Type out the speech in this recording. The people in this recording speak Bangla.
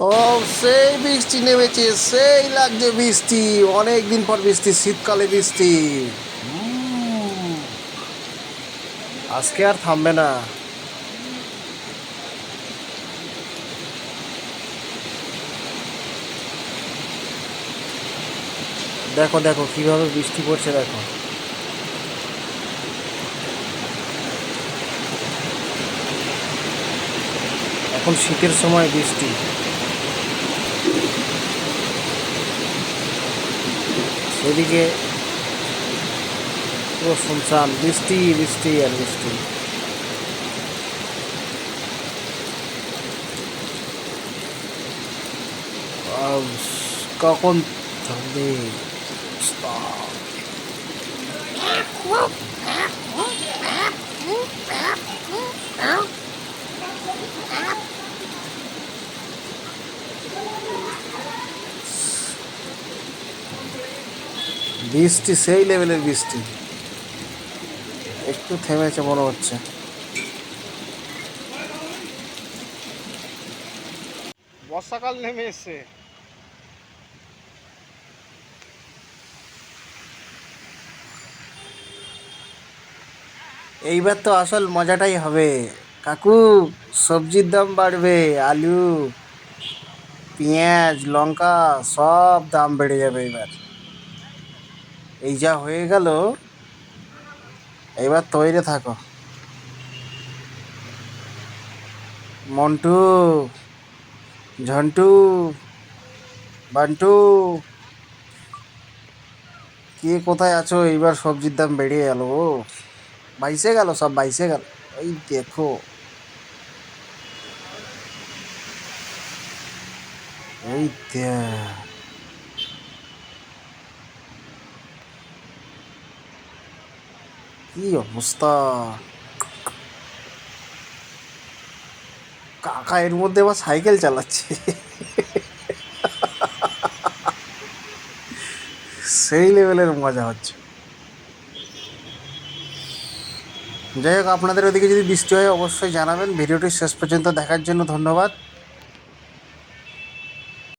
ও সেই বৃষ্টি নেমেছে, সেই লাগছে বৃষ্টি। অনেক দিন পর বৃষ্টি, শীতকালে বৃষ্টি। আজকে আর থামবে না। দেখো দেখো, কীভাবে বৃষ্টি পড়ছে, দেখো। এখন শীতের সময় বৃষ্টি। সেদিকে পুরো শুনশান বৃষ্টি বৃষ্টি আর বৃষ্টি। আহ, কখন থামবে বৃষ্টি সেই লেভেলের বৃষ্টি। একটু থেমেছে মনে হচ্ছে। বর্ষাকাল নেমে এসছে। এইবার তো আসল মজাটাই হবে। কাকু সবজির দাম বাড়বে আলু পেঁয়াজ লঙ্কা সব দাম বেড়ে যাবে এবার। এই যা হয়ে গেল, এবার তৈরি থাকো। মন্টু, ঝন্টু, বান্টু, কে কোথায় আছো? এইবার সবজির দাম বেড়ে গেল বাইসে গেল, সব বাইসে গেল। এই দেখো। এই দেখ কি অবস্থা? কাকা এর মধ্যে আবার সাইকেল চালাচ্ছে। সেই লেভেলের মজা হচ্ছে। যাই হোক, আপনাদের ওদিকে যদি বৃষ্টি হয়, অবশ্যই জানাবেন। ভিডিওটি শেষ পর্যন্ত দেখার জন্য ধন্যবাদ।